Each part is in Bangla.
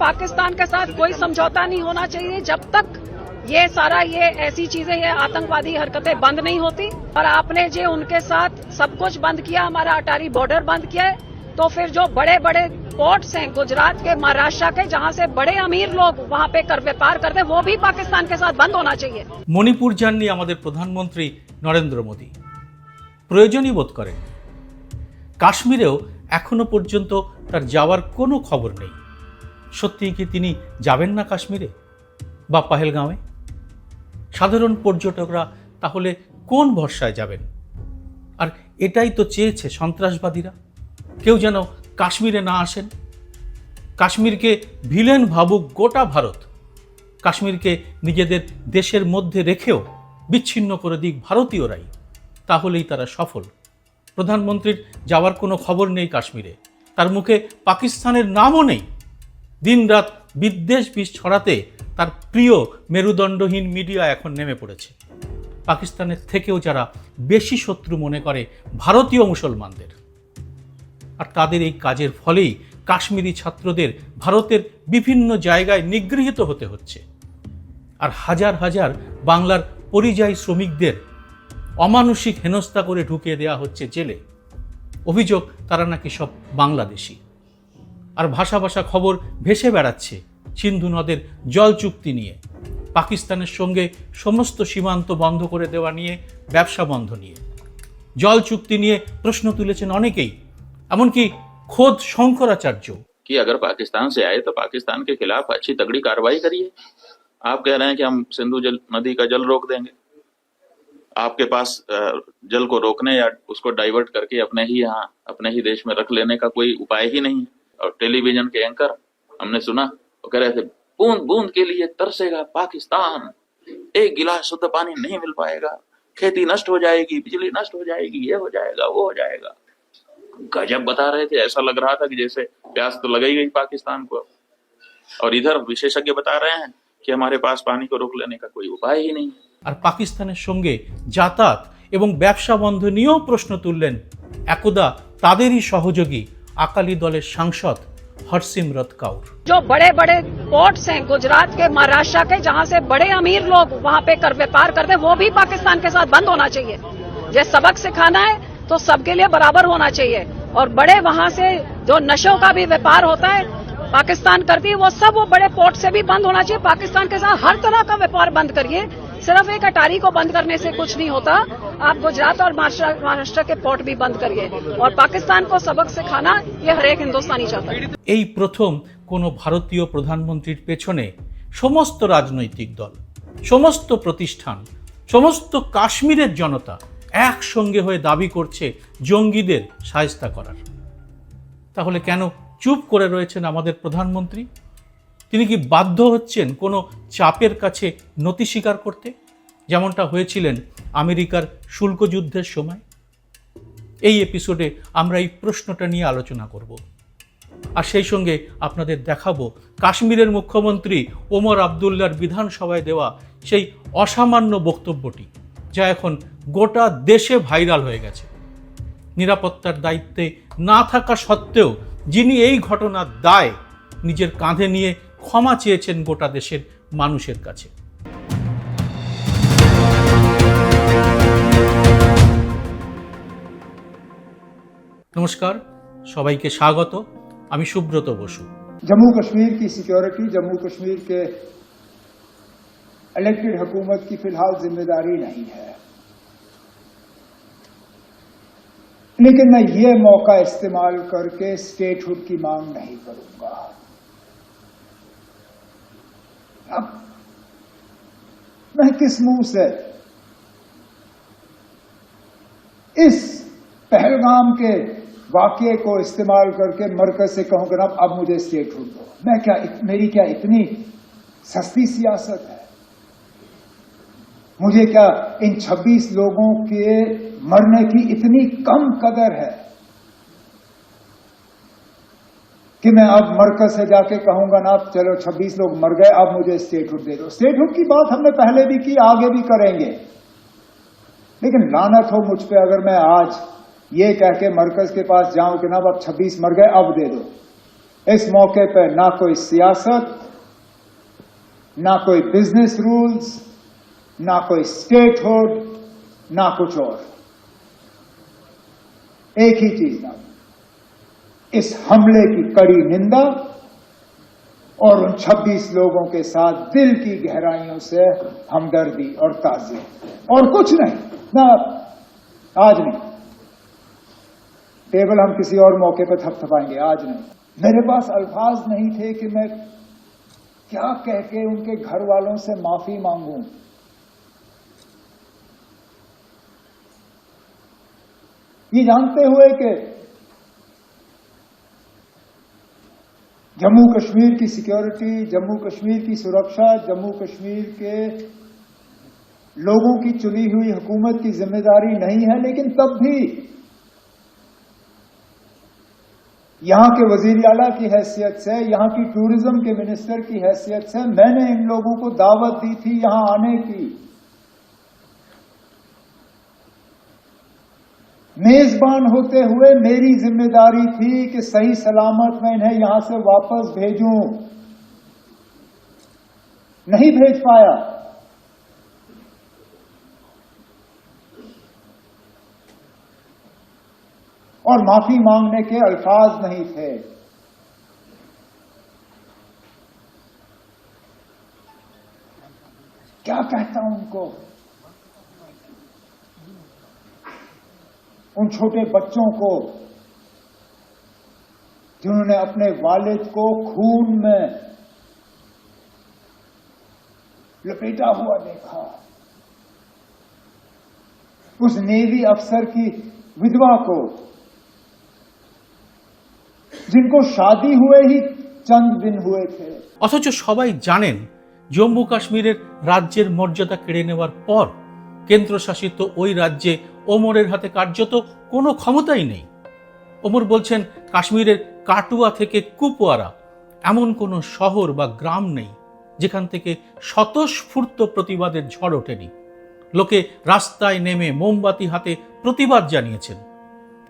पाकिस्तान के साथ कोई समझौता नहीं होना चाहिए जब तक ये सारा ये ऐसी चीजें ये आतंकवादी हरकतें बंद नहीं होती और आपने जो उनके साथ सब कुछ बंद किया हमारा अटारी बॉर्डर बंद किया है तो फिर जो बड़े बड़े पोर्ट्स हैं गुजरात के महाराष्ट्र के जहां से बड़े अमीर लोग वहां पे कर व्यापार करते हैं वो भी पाकिस्तान के साथ बंद होना चाहिए মণিপুর যাননি আমাদের প্রধানমন্ত্রী নরেন্দ্র মোদী প্রয়োজনই বোধ করেন কাশ্মীরেও এখনো পর্যন্ত তার যাওয়ার কোনো খবর নেই সত্যিই কি তিনি যাবেন না কাশ্মীরে বা পাহেলগাঁওয়ে? সাধারণ পর্যটকরা তাহলে কোন ভরসায় যাবেন? আর এটাই তো চেয়েছে সন্ত্রাসবাদীরা। কেউ যেন কাশ্মীরে না আসেন। কাশ্মীরকে ভিলেন ভাবুক গোটা ভারত। কাশ্মীরকে নিজেদের দেশের মধ্যে রেখেও বিচ্ছিন্ন করে দিক ভারতীয়রাই, তাহলেই তারা সফল। প্রধানমন্ত্রীর যাওয়ার কোনো খবর নেই কাশ্মীরে। তার মুখে পাকিস্তানের নামও নেই। দিনরাত বিদ্বেষ বিষ ছড়াতে তার প্রিয় মেরুদণ্ডহীন মিডিয়া এখন নেমে পড়েছে। পাকিস্তানের থেকেও যারা বেশি শত্রু মনে করে ভারতীয় মুসলমানদের। আর তাদের এই কাজের ফলেই কাশ্মীরি ছাত্রদের ভারতের বিভিন্ন জায়গায় নিগৃহীত হতে হচ্ছে। আর হাজার হাজার বাংলার পরিযায়ী শ্রমিকদের অমানসিক হেনস্থা করে ঢুকিয়ে দেওয়া হচ্ছে জেলে। অভিযোগ, তারা নাকি সব বাংলাদেশি। আর ভাষা ভাষা খবর ভেসে বেড়াচ্ছে সিন্ধু নদের জল চুক্তি নিয়ে পাকিস্তানের সঙ্গে সমস্ত সীমান্ত বন্ধ করে দেওয়া নিয়ে ব্যবসা বন্ধ নিয়ে জল চুক্তি নিয়ে প্রশ্ন তুলেছেন অনেকেই এমনকি খোদ শঙ্করাচার্য कि अगर पाकिस्तान से आए तो पाकिस्तान के खिलाफ अच्छी तगड़ी कार्रवाई करिए आप कह रहे हैं कि हम सिंधु जल नदी का जल रोक देंगे आपके पास अ, जल को रोकने या उसको डाइवर्ट करके अपने ही यहाँ अपने ही देश में रख लेने का कोई उपाय ही नहीं है और टेलीविजन के एंकर हमने सुना वो कह रहे थे बूंद बूंद के लिए तरसेगा पाकिस्तान एक गिलास शुद्ध पानी नहीं मिल पाएगा खेती नष्ट हो जाएगी बिजली नष्ट हो जाएगी ये हो जाएगा वो हो जाएगा गजब बता रहे थे ऐसा लग रहा था कि जैसे प्यास तो लग ही गई पाकिस्तान को और इधर विशेषज्ञ बता रहे हैं कि हमारे पास पानी को रोक लेने का कोई उपाय ही नहीं है আর পাকিস্তানের সঙ্গে যাতায়াত এবং ব্যবসা বন্ধ নিয়েও প্রশ্ন তুললেন একদা তাদেরই সহযোগী अकाली दल सांसद हरसिमरत कौर। जो बड़े बड़े पोर्ट्स हैं गुजरात के, महाराष्ट्र के, जहाँ से बड़े अमीर लोग वहाँ पे कर, व्यापार करते हैं, वो भी पाकिस्तान के साथ बंद होना चाहिए। ये सबक सिखाना है तो सबके लिए बराबर होना चाहिए। और बड़े वहाँ से जो नशों का भी व्यापार होता है, पाकिस्तान करती है, वो सब वो बड़े पोर्ट से भी बंद होना चाहिए। पाकिस्तान के साथ हर तरह का व्यापार बंद करिए। सिर्फ एक अटारी को बंद करने से कुछ नहीं होता आप गुजरात और महाराष्ट्र महाराष्ट्र के पोर्ट भी बंद करिए और पाकिस्तान को सबक सिखाना ये हर एक हिंदुस्तानी चाहता है এই প্রথম কোনো ভারতীয় প্রধানমন্ত্রীর পেছনে সমস্ত রাজনৈতিক দল সমস্ত প্রতিষ্ঠান সমস্ত কাশ্মীরের জনতা একসঙ্গে হয়ে দাবি করছে জঙ্গিদের সায়স্তা করার তাহলে কেন চুপ করে রয়েছেন আমাদের প্রধানমন্ত্রী তিনি কি বাধ্য হচ্ছেন কোনো চাপের কাছে নতি স্বীকার করতে? যেমনটা হয়েছিলেন আমেরিকার শুল্ক যুদ্ধের সময়। এই এপিসোডে আমরা এই প্রশ্নটা নিয়ে আলোচনা করব। আর সেই সঙ্গে আপনাদের দেখাবো কাশ্মীরের মুখ্যমন্ত্রী ওমর আবদুল্লার বিধানসভায় দেওয়া সেই অসামান্য বক্তব্যটি, যা এখন গোটা দেশে ভাইরাল হয়ে গেছে। নিরাপত্তার দায়িত্বে না থাকা সত্ত্বেও যিনি এই ঘটনার দায় নিজের কাঁধে নিয়ে ক্ষমা চেয়েছেন গোটা দেশের মানুষের কাছে নমস্কার সবাইকে স্বাগত আমি সুব্রত বসু जम्मू कश्मीर की सिक्योरिटी जम्मू कश्मीर के इलेक्टेड हुकूमत की फिलहाल जिम्मेदारी नहीं है लेकिन मैं ये मौका इस्तेमाल करके स्टेटहुड की मांग नहीं करूंगा अब मैं किस मुँह से इस पहलगाम के वाक्य को इस्तेमाल करके मरकज से कहूँ कि अब अब मुझे स्टेटहुड दो मैं क्या इत, मेरी क्या इतनी सस्ती सियासत है? मुझे क्या इन 26 लोगों के मरने की इतनी कम कदर है? कि मैं अब मरकज से जाके कहूँगा ना अब चलो 26 लोग मर गए अब मुझे स्टेटहुड दे दो। स्टेटहुड की बात हमने पहले भी की, आगे भी करेंगे। लेकिन लानत हो मुझ पे अगर मैं आज ये कह के मरकज के पास जाऊँ कि ना, अब 26 मर गए, अब दे दो। इस मौके पर ना कोई सियासत, ना कोई बिज़नेस रूल्स ना कोई स्टेटहुड ना कुछ और। एक ही चीज़ ना। इस हमले की कड़ी निंदा और उन 26 लोगों के साथ दिल की गहराइयों से हमदर्दी और ताजियत और कुछ नहीं, ना, आज नहीं। टेबल हम किसी और मौके पर थपथपाएँगे, आज नहीं। मेरे पास अल्फाज नहीं थे कि मैं क्या कह के उनके घर वालों से माफ़ी मांगू। ये जानते हुए कि जम्मू कश्मीर की सिक्योरिटी, जम्मू कश्मीर की सुरक्षा, जम्मू कश्मीर के लोगों की चुनी हुई हुकूमत की ज़िम्मेदारी नहीं है, लेकिन तब भी यहाँ के वज़ीर आला की हैसियत से, यहाँ की टूरिज़्म के मिनिस्टर की हैसियत से मैंने इन लोगों को दावत दी थी यहाँ आने की। मेजबान होते हुए मेरी ज़िम्मेदारी थी कि सही सलामत मैं इन्हें यहाँ से वापस भेजूं। नहीं भेज पाया। और माफ़ी मांगने के अल्फाज नहीं थे। क्या कहता हूँ उनको? उन छोटे बच्चों को जिन्होंने अपने वालिद को खून में लपेटा हुआ देखा उस नेवी अफसर की विधवा को जिनको शादी हुए ही चंद दिन हुए थे অথচ সবাই জানেন জম্মু কাশ্মীরের রাজ্যের মর্যাদা কেড়ে নেওয়ার পর কেন্দ্রশাসিত ওই রাজ্যে ওমরের হাতে কার্যত কোনো ক্ষমতাই নেই। ওমর বলছেন, কাশ্মীরের কাটুয়া থেকে কুপওয়ারা এমন কোনো শহর বা গ্রাম নেই যেখান থেকে স্বতঃস্ফূর্ত প্রতিবাদের ঝড় ওঠেনি। লোকে রাস্তায় নেমে মোমবাতি হাতে প্রতিবাদ জানিয়েছেন।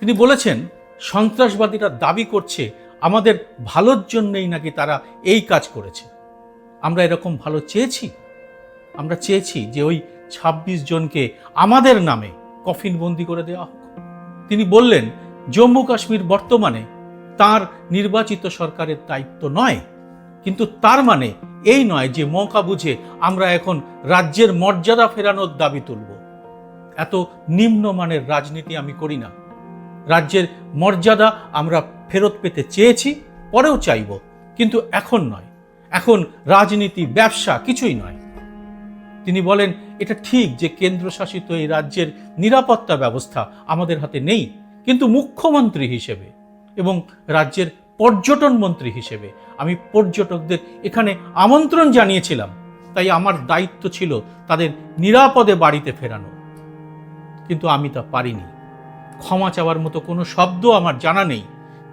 তিনি বলেছেন, সন্ত্রাসবাদীরা দাবি করছে, আমাদের ভালোর জন্যই নাকি তারা এই কাজ করেছে। আমরা এরকম ভালো চেয়েছি? আমরা চেয়েছি যে ওই ২৬ জনকে আমাদের নামে কফিনবন্দি করে দেওয়া হোক। তিনি বললেন, জম্মু কাশ্মীর বর্তমানে তার নির্বাচিত সরকারের দায়িত্ব নয়, কিন্তু তার মানে এই নয় যে মৌকা বুঝে আমরা এখন রাজ্যের মর্যাদা ফেরানোর দাবি তুলব। এত নিম্নমানের রাজনীতি আমি করি না। রাজ্যের মর্যাদা আমরা ফেরত পেতে চেয়েছি, পরেও চাইব, কিন্তু এখন নয়। এখন রাজনীতি, ব্যবসা কিছুই নয়। তিনি বলেন, এটা ঠিক যে কেন্দ্রশাসিত এই রাজ্যের নিরাপত্তা ব্যবস্থা আমাদের হাতে নেই, কিন্তু মুখ্যমন্ত্রী হিসেবে এবং রাজ্যের পর্যটন মন্ত্রী হিসেবে আমি পর্যটকদের এখানে আমন্ত্রণ জানিয়েছিলাম, তাই আমার দায়িত্ব ছিল তাদের নিরাপদে বাড়িতে ফেরানো। কিন্তু আমি তা পারিনি। ক্ষমা চাওয়ার মতো কোনো শব্দ আমার জানা নেই।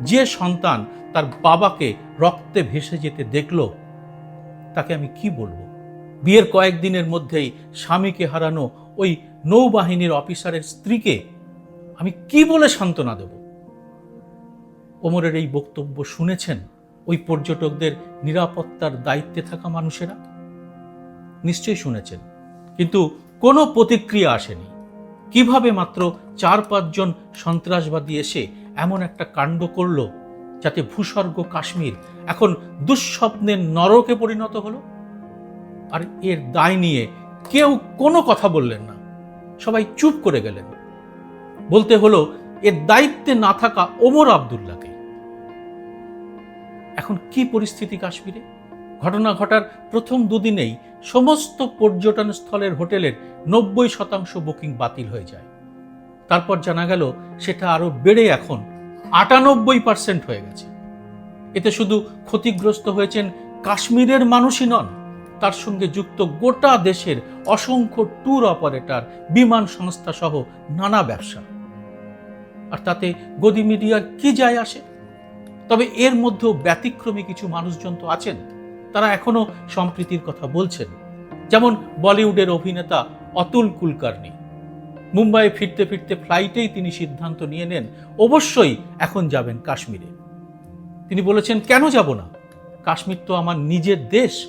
যে সন্তান তার বাবাকে রক্তে ভেসে যেতে দেখল, তাকে আমি কি বলব? বিয়ের কয়েকদিনের মধ্যেই স্বামীকে হারানো ওই নৌবাহিনীর অফিসারের স্ত্রীকে আমি কি বলে সান্ত্বনা দেব? ওমরের এই বক্তব্য শুনেছেন ওই পর্যটকদের নিরাপত্তার দায়িত্বে থাকা মানুষেরা? নিশ্চয়ই শুনেছেন, কিন্তু কোনো প্রতিক্রিয়া আসেনি। কীভাবে মাত্র চার পাঁচজন সন্ত্রাসবাদী এসে এমন একটা কাণ্ড করল যাতে ভূস্বর্গ কাশ্মীর এখন দুঃস্বপ্নের নরকে পরিণত হলো? আর এর দায় নিয়ে কেউ কোনো কথা বললেন না। সবাই চুপ করে গেলেন। বলতে হলো, এর দায়িত্বে না থাকা ওমর আবদুল্লাকে এখন কি পরিস্থিতি কাশ্মীরে? ঘটনা ঘটার প্রথম দুদিনেই সমস্ত পর্যটন স্থলের হোটেলের নব্বই শতাংশ বুকিং বাতিল হয়ে যায়। তারপর জানা গেল, সেটা আরও বেড়ে এখন আটানব্বই পার্সেন্ট হয়ে গেছে। এতে শুধু ক্ষতিগ্রস্ত হয়েছেন কাশ্মীরের মানুষই নন তার সঙ্গে যুক্ত গোটা দেশের অসংখ্য ট্যুর অপারেটর বিমান সংস্থা সহ নানা ব্যবসা। আর তাতে গদি মিডিয়ার কি যায় আসে? তবে এর মধ্যেও ব্যতিক্রমী কিছু মানুষজন তো আছেন। তারা এখনও সম্প্রীতির কথা বলছেন। যেমন বলিউডের অভিনেতা অতুল কুলকার্নি। মুম্বাইয়ে ফিরতে ফিরতে ফ্লাইটেই তিনি সিদ্ধান্ত নিয়ে নেন, অবশ্যই এখন যাবেন কাশ্মীরে। তিনি বলেছেন, কেন যাব না? কাশ্মীর তো আমার নিজের দেশ।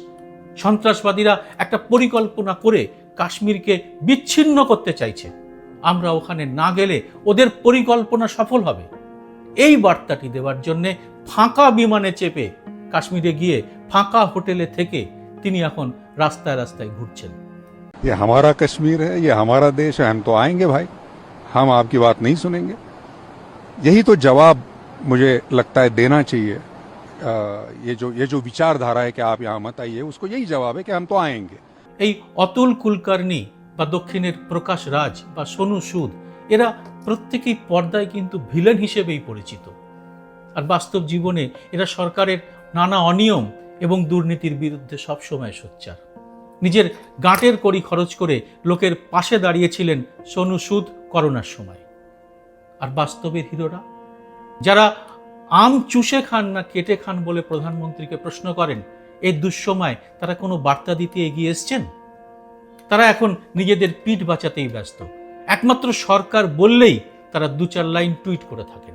সন্ত্রাসবাদীরা একটা পরিকল্পনা করে কাশ্মীরকে বিচ্ছিন্ন করতে চাইছে আমরা ওখানে না গেলে ওদের পরিকল্পনা সফল হবে এই বার্তাটি দেওয়ার জন্যে ফাঁকা বিমানে চেপে কাশ্মীরে গিয়ে ফাঁকা হোটেলে থেকে তিনি এখন রাস্তায় রাস্তায় ঘুরছেন ये हमारा कश्मीर है ये हमारा देश है हम तो आएंगे भाई हम आपकी बात नहीं सुनेंगे यही तो जवाब मुझे लगता है देना चाहिए अ, ये जो ये जो विचारधारा है कि आप यहाँ मत आइए उसको यही जवाब है कि हम तो आएंगे এই অতুল কুলকার্নি বা দক্ষিণের প্রকাশ রাজ বা সোনু সুদ এরা প্রত্যেকেই পর্দায় কিন্তু ভিলেন হিসেবেই পরিচিত আর বাস্তব জীবনে এরা সরকারের নানা অনিয়ম এবং দুর্নীতির বিরুদ্ধে সবসময় সোচ্চার নিজের গাঁটের কড়ি খরচ করে লোকের পাশে দাঁড়িয়েছিলেন সোনু সুদ করোনার সময় আর বাস্তবের হিরোরা যারা আম চুষে খান না কেটে খান বলে প্রধানমন্ত্রীকে প্রশ্ন করেন এই দুঃসময় তারা কোনো বার্তা দিতে এগিয়ে এসছেন? তারা এখন নিজেদের পিঠ বাঁচাতেই ব্যস্ত। একমাত্র সরকার বললেই তারা দু চার লাইন টুইট করে থাকেন।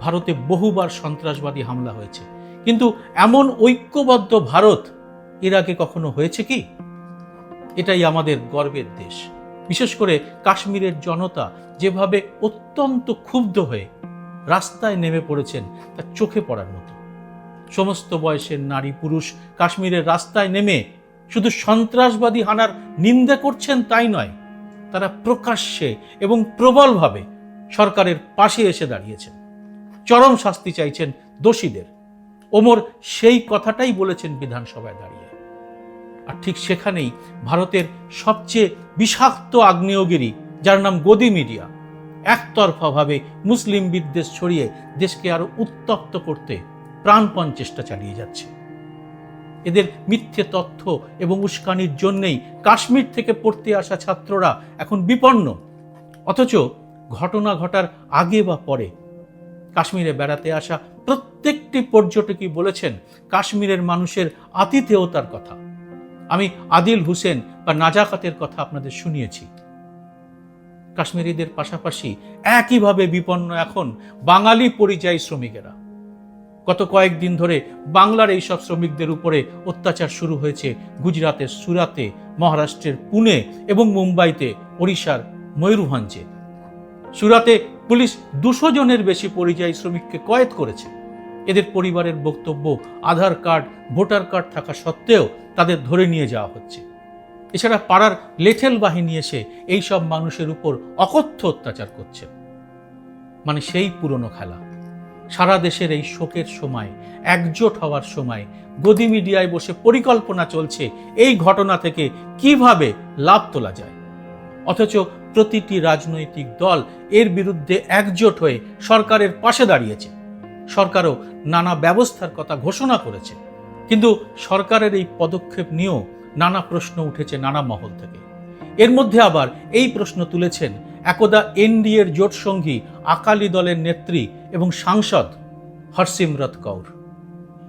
ভারতে বহুবার সন্ত্রাসবাদী হামলা হয়েছে। কিন্তু এমন ঐক্যবদ্ধ ভারত এর আগে কখনো হয়েছে কি? এটাই আমাদের গর্বের দেশ। বিশেষ করে কাশ্মীরের জনতা যেভাবে অত্যন্ত ক্ষুব্ধ হয়ে রাস্তায় নেমে পড়েছেন তা চোখে পড়ার মতো। সমস্ত বয়সের নারী পুরুষ কাশ্মীরের রাস্তায় নেমে শুধু সন্ত্রাসবাদী হানার নিন্দা করছেন তাই নয়, তারা প্রকাশ্যে এবং প্রবলভাবে সরকারের পাশে এসে দাঁড়িয়েছেন। চরম শাস্তি চাইছেন দোষীদের। ওমর সেই কথাটাই বলেছেন বিধানসভায় দাঁড়িয়ে। আর ঠিক সেখানেই ভারতের সবচেয়ে বিষাক্ত আগ্নেয়গিরি, যার নাম গদি মিডিয়া একতরফাভাবে মুসলিম বিদ্বেষ ছড়িয়ে দেশকে আরও উত্তপ্ত করতে প্রাণপণ চেষ্টা চালিয়ে যাচ্ছে। এদের মিথ্যে তথ্য এবং উস্কানির জন্যেই কাশ্মীর থেকে পড়তে আসা ছাত্ররা এখন বিপন্ন। অথচ ঘটনা ঘটার আগে বা পরে কাশ্মীরে বেড়াতে আসা প্রত্যেকটি পর্যটকই বলেছেন, কাশ্মীরের মানুষের আতিথেয়তার কথা। আমি আদিল হুসেন বা নাজাকাতের কথা আপনাদের শুনিয়েছি। কাশ্মীরিদের পাশাপাশি একইভাবে বিপন্ন এখন বাঙালি পরিযায়ী শ্রমিকেরা। গত কয়েকদিন ধরে বাংলার এইসব শ্রমিকদের উপরে অত্যাচার শুরু হয়েছে গুজরাতের সুরাতে, মহারাষ্ট্রের পুনে এবং মুম্বাইতে, ওড়িশার ময়ূরভঞ্জে। সুরাতে পুলিশ দুশো জনের বেশি পরিযায়ী শ্রমিককে কয়েদ করেছে। এদের পরিবারের বক্তব্য, আধার কার্ড, ভোটার কার্ড থাকা সত্ত্বেও তাদের ধরে নিয়ে যাওয়া হচ্ছে। এছাড়া পাড়ার লেঠেল বাহিনী এসে এই সব মানুষের উপর অকথ্য অত্যাচার করছে। মানে সেই পুরনো খেলা। সারা দেশের এই শোকের সময়, একজোট হওয়ার সময়, গদি মিডিয়ায় বসে পরিকল্পনা চলছে এই ঘটনা থেকে কীভাবে লাভ তোলা যায়। অথচ প্রতিটি রাজনৈতিক দল এর বিরুদ্ধে একজোট হয়ে সরকারের পাশে দাঁড়িয়েছে। সরকারও নানা ব্যবস্থার কথা ঘোষণা করেছে। কিন্তু সরকারের এই পদক্ষেপ নিয়েও নানা প্রশ্ন উঠেছে নানা মহল থেকে এর মধ্যে আবার এই প্রশ্ন তুলেছেন একদা এনডিএর জোট সঙ্গী আকালি দলের নেত্রী এবং সাংসদ হরসিমরত কৌর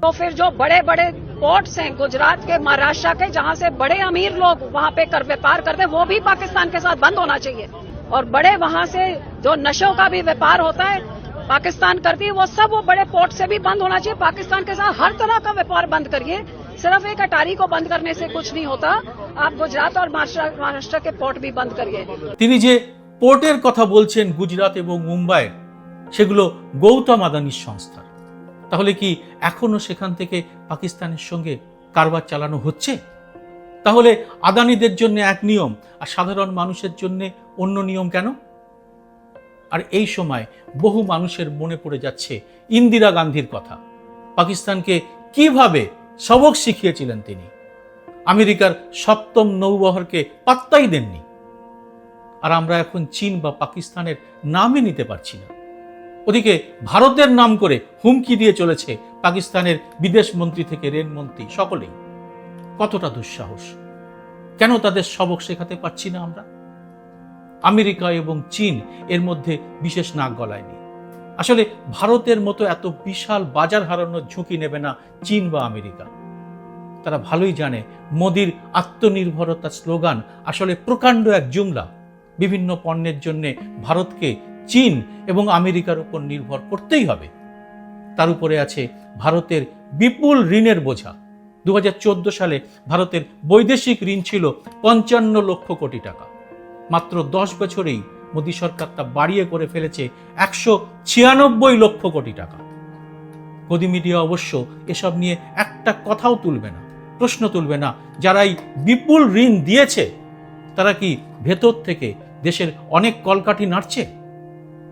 तो फिर जो बड़े बड़े पोर्ट्स हैं गुजरात के महाराष्ट्र के जहां से बड़े अमीर लोग वहां पे कर व्यापार करते हैं वो भी पाकिस्तान के साथ बंद होना चाहिए और बड़े वहां से जो नशों का भी व्यापार होता है पाकिस्तान करती है वो सब वो बड़े पोर्ट से भी बंद होना चाहिए पाकिस्तान के साथ हर तरह का व्यापार बंद करिए सिर्फ एक अटारी को बंद करने से कुछ नहीं होता आप गुजरात और महाराष्ट्र महाराष्ट्र के पोर्ट भी बंद करिए তিনি যে পোর্টের কথা বলছেন গুজরাট এবং মুম্বাইয়ের সেগুলো গৌতম আদানির সংস্থার তাহলে কি এখনো সেখান থেকে পাকিস্তানের সঙ্গে কারবার চালানো হচ্ছে তাহলে আদানিদের জন্য এক নিয়ম আর সাধারণ মানুষের জন্য অন্য নিয়ম কেন আর এই সময় বহু মানুষের মনে পড়ে যাচ্ছে ইন্দিরা গান্ধীর কথা পাকিস্তানকে কিভাবে সবক শিখিয়েছিলেন তিনি। আমেরিকার সপ্তম নৌবহরকে পাত্তাই দেননি। আর আমরা এখন চীন বা পাকিস্তানের নামই নিতে পারছি না। ওদিকে ভারতের নাম করে হুমকি দিয়ে চলেছে পাকিস্তানের বিদেশ মন্ত্রী থেকে রেল মন্ত্রী সকলেই। কতটা দুঃসাহস। কেন তাদের সবক শেখাতে পারছি না আমরা? আমেরিকা এবং চীন এর মধ্যে বিশেষ নাক গলায়নি। আসলে ভারতের মতো এত বিশাল বাজার হারানোর ঝুঁকি নেবে না চীন বা আমেরিকা। তারা ভালোই জানে, মোদির আত্মনির্ভরতার স্লোগান আসলে প্রকাণ্ড এক জুমলা। বিভিন্ন পণ্যের জন্য ভারতকে চীন এবং আমেরিকার উপর নির্ভর করতেই হবে। তার উপরে আছে ভারতের বিপুল ঋণের বোঝা। দু হাজার চোদ্দ সালে ভারতের বৈদেশিক ঋণ ছিল পঞ্চান্ন লক্ষ কোটি টাকা। মাত্র দশ বছরেই মোদী সরকার তা বাড়িয়ে করে ফেলেছে একশো ছিয়ানব্বই লক্ষ কোটি টাকা। গদি মিডিয়া অবশ্য এসব নিয়ে একটা কথাও তুলবে না, প্রশ্ন তুলবে না। যারা এই বিপুল ঋণ দিয়েছে, তারা কি ভেতর থেকে দেশের অনেক কলকাঠি নাড়ছে?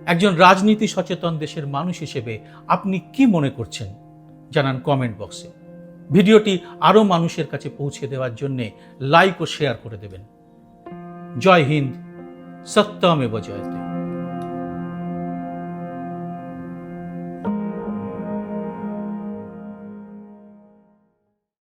একজন রাজনীতি সচেতন দেশের মানুষ হিসেবে আপনি কি মনে করছেন? জানান কমেন্ট বক্সে। ভিডিওটি আরও মানুষের কাছে পৌঁছে দেওয়ার জন্যে লাইক ও শেয়ার করে দেবেন। জয় হিন্দ। सत्ता में बजाते